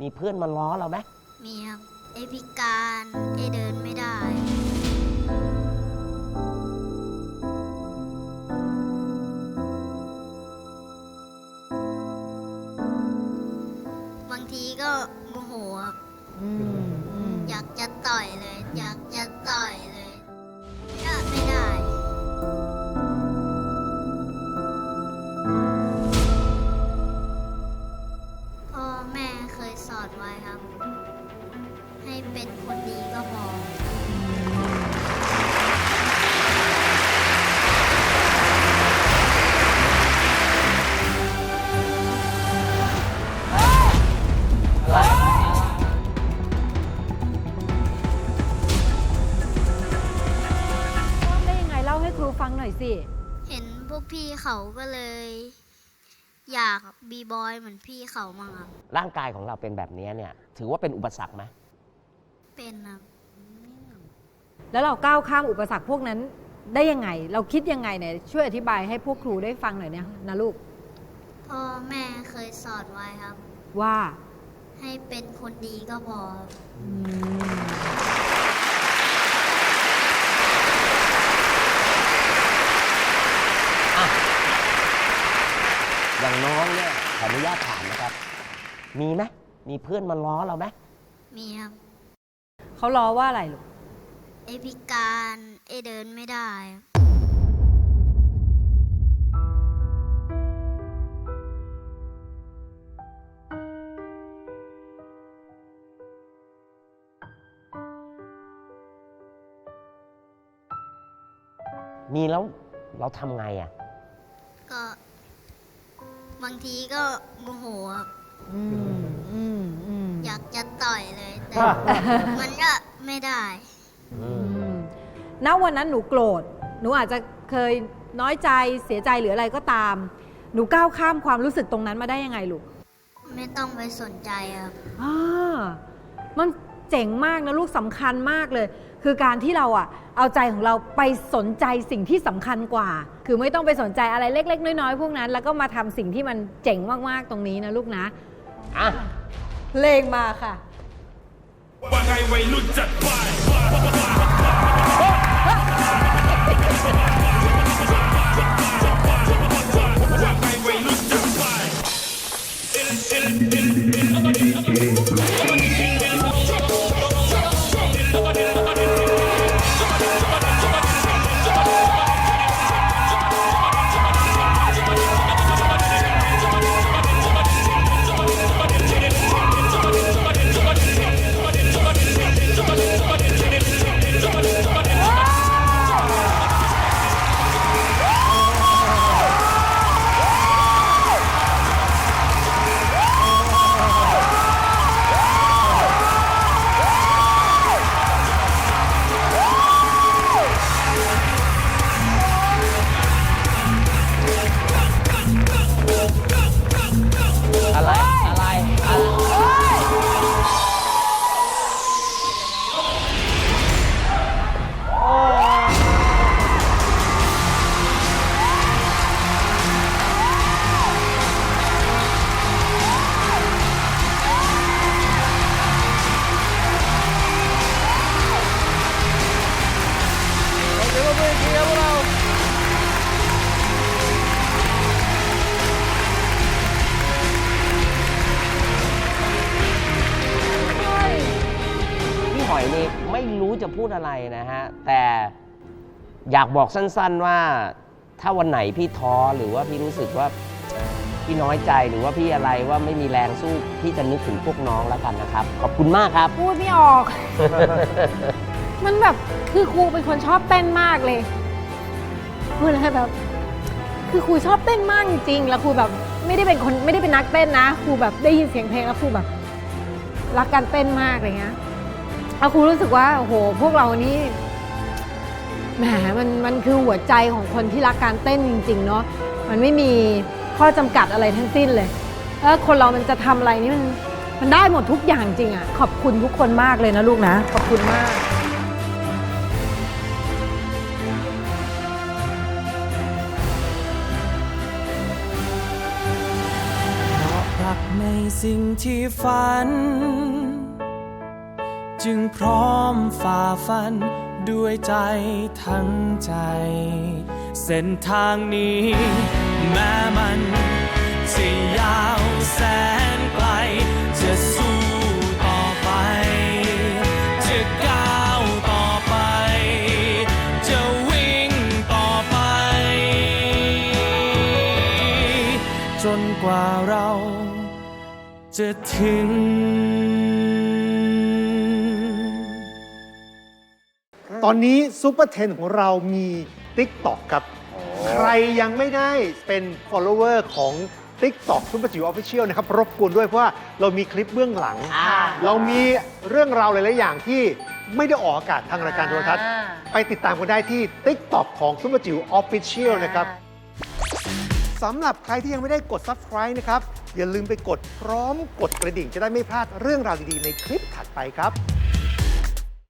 มีเพื่อนมาล้อเราไหมมีครับไอพิการไอเดินไม่ได้ บางทีก็โมโหครับอืมอืมอยากจะต่อยเลย เห็นพวกพี่เขาก็เลย อยากบีบอยเหมือนพี่เขามั่งครับ ร่างกายของเราเป็นแบบนี้เนี่ย ถือว่าเป็นอุปสรรคไหมเป็นครับแล้วเราก้าวข้ามอุปสรรคพวกนั้นได้ยังไง เราคิดยังไงเนี่ยช่วยอธิบายให้พวกครูได้ฟังหน่อยเนี่ยนะลูก พ่อแม่เคยสอนไว้ครับ ว่าให้เป็นคนดีก็พอครับ อืม อย่างน้องเนี่ยขออนุญาตถามนะครับ มีไหมมีเพื่อนมาล้อเราไหมมีครับเขาล้อว่าอะไรลูกไอพิการไอเดินไม่ได้ครับมีแล้วเราทำไงอะ ก็ บางทีก็โมโหครับอืมอืมอืมอยากจะต่อยเลย แต่ มันก็ไม่ได้ อือืมมณวันนั้นหนูโกรธ หนูอาจจะเคยน้อยใจเสียใจหรืออะไรก็ตาม หนูก้าวข้ามความรู้สึกตรงนั้นมาได้ยังไงลูก ไม่ต้องไปสนใจครับ อ่ามัน เจ๋งมากนะลูกสำคัญมากเลย คือการที่เราอะเอาใจของเราไปสนใจสิ่งที่สำคัญกว่า คือไม่ต้องไปสนใจอะไรเล็ก ๆ น้อยๆพวกนั้น แล้วก็มาทำสิ่งที่มันเจ๋งมากๆตรงนี้นะลูกนะอะเพลงมาค่ะว่าไงวัยรุ่นจัดไป รู้จะพูดอะไรนะฮะ แต่อยากบอกสั้นๆว่า ถ้าวันไหนพี่ท้อหรือว่าพี่รู้สึกว่าพี่น้อยใจหรือว่าพี่อะไรว่าไม่มีแรงสู้พี่จะนึกถึงพวกน้องแล้วกันนะครับ ขอบคุณมากครับ พูดไม่ออก มันแบบคือครูเป็นคนชอบเต้นมากเลยพูดอะไรแบบ คือครูชอบเต้นมากจริงๆแล้วครูแบบไม่ได้เป็นคนไม่ได้เป็นนักเต้นนะครูแบบได้ยินเสียงเพลงแล้วครูแบบ รักการเต้นมากอะไรเงี้ย แล้วครูรู้สึกว่าโอ้โหพวกเรานี่แหมมันมันคือหัวใจของคนที่รักการเต้นจริง ๆ เนาะมันไม่มีข้อจำกัดอะไรทั้งสิ้นเลยแล้วคนเรามันจะทำอะไรนี่มันมันได้หมดทุกอย่างจริงอะ ขอบคุณทุกคนมากเลยนะลูกนะ ขอบคุณมากรักไม่สิ่งที่ฝัน จึงพร้อมฝ่าฟันด้วยใจทั้งใจ เส้นทางนี้ แม้มันจะยาวแสนไกลจะสู้ต่อไป จะก้าวต่อไป จะวิ่งต่อไป จนกว่าเราจะถึง ตอนนี้ซูเปอร์เทนของเรามี TikTok ครับ ใครยังไม่ได้เป็น follower ของ TikTok ซุปเปอร์จิ๋วออฟฟิเชียลนะครับ รบกวนด้วยเพราะว่าเรามีคลิปเบื้องหลังเรามีเรื่องราวหลาย ๆ อย่างที่ไม่ได้ออกอากาศทางรายการโทรทัศน์ไปติดตามกันได้ที่ TikTok ของซุปเปอร์จิ๋วออฟฟิเชียลนะครับ สำหรับใครที่ยังไม่ได้กด subscribe นะครับ อย่าลืมไปกดพร้อมกดกระดิ่งจะได้ไม่พลาดเรื่องราวดี ๆ ในคลิปถัดไปครับ